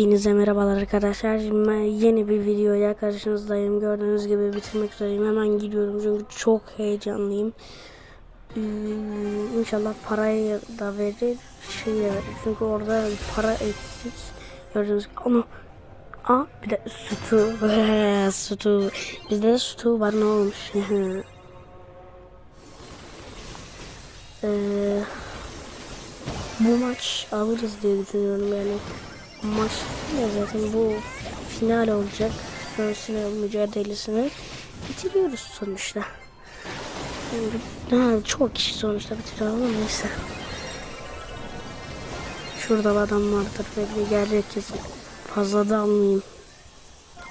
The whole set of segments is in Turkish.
Hepinize merhabalar arkadaşlar. Şimdi yeni bir videoya karşınızdayım. Gördüğünüz gibi bitirmek üzereyim. Hemen gidiyorum çünkü çok heyecanlıyım. Ee, inşallah parayı da verir, şey verir. Çünkü orada para eksik. Gördüğünüz gibi ama Aa bir de sütü. sütü. Bizde de sütü var ne olmuş? Eee bu maç alırız diye düşünüyorum yani. Maç ya zaten bu final olacak. Profesyonel mücadelesini bitiriyoruz sonuçta. Yani, çok kişi sonuçta bitiriyor ama neyse. Şurada adam vardır belli gelecek kesin. Fazla da almayayım.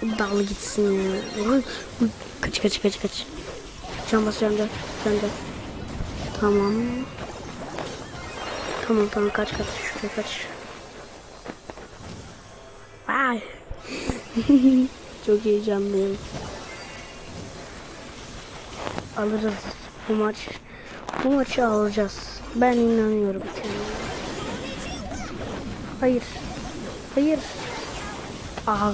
Dal gitsin ya. Kaç kaç kaç kaç. Can basacağım da. Can. Tamam. Tamam tamam kaç kaç şuraya kaç. Vay. Çok heyecanlıyım. Alırız bu maç. Bu maçı alacağız. Ben inanıyorum kendime. Hayır. Hayır. Aa.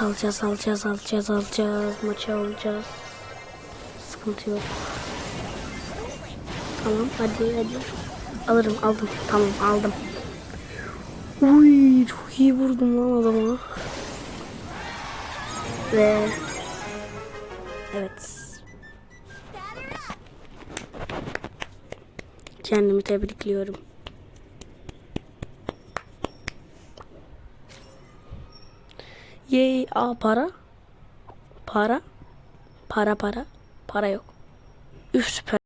Alacağız alacağız alacağız alacağız alacağız maçı alacağız. Sıkıntı yok. Tamam hadi hadi. Alırım aldım. Tamam aldım. Uy çok iyi vurdum lan adama. Ve evet. Kendimi tebrikliyorum. Yay a para. Para. Para para. Para yok. Üf süper.